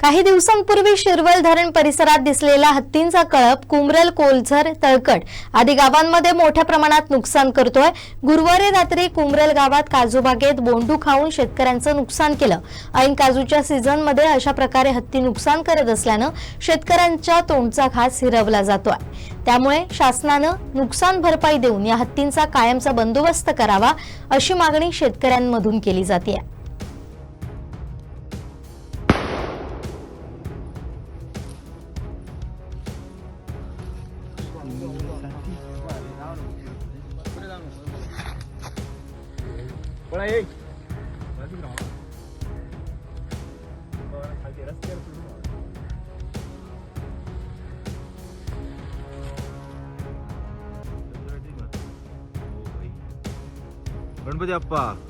काही दिवसांपूर्वी शिरवल धरण परिसरात दिसलेला हत्तींचा कळप कुमरल कोलझर तळकट आदी गावांमध्ये मोठ्या प्रमाणात नुकसान करतोय. गुरुवारी रात्री कुमरल गावात काजू बागेत बोंडू खाऊन शेतकऱ्यांचं नुकसान केलं. ऐन काजूच्या सीझनमध्ये अशा प्रकारे हत्ती नुकसान करत असल्यानं शेतकऱ्यांच्या तोंडचा घास हिरवला जातोय. त्यामुळे शासनानं नुकसान भरपाई देऊन या हत्तींचा कायमचा बंदोबस्त करावा अशी मागणी शेतकऱ्यांमधून केली जाते Por aí. Quase não. Agora, a direção é a primeira. Vamos para o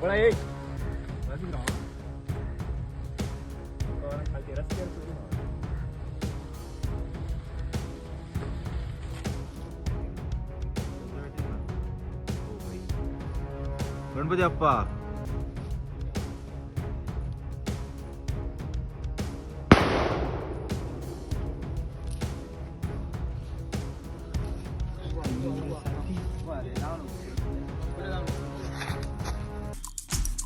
सोडून राहा. गणपती अप्पा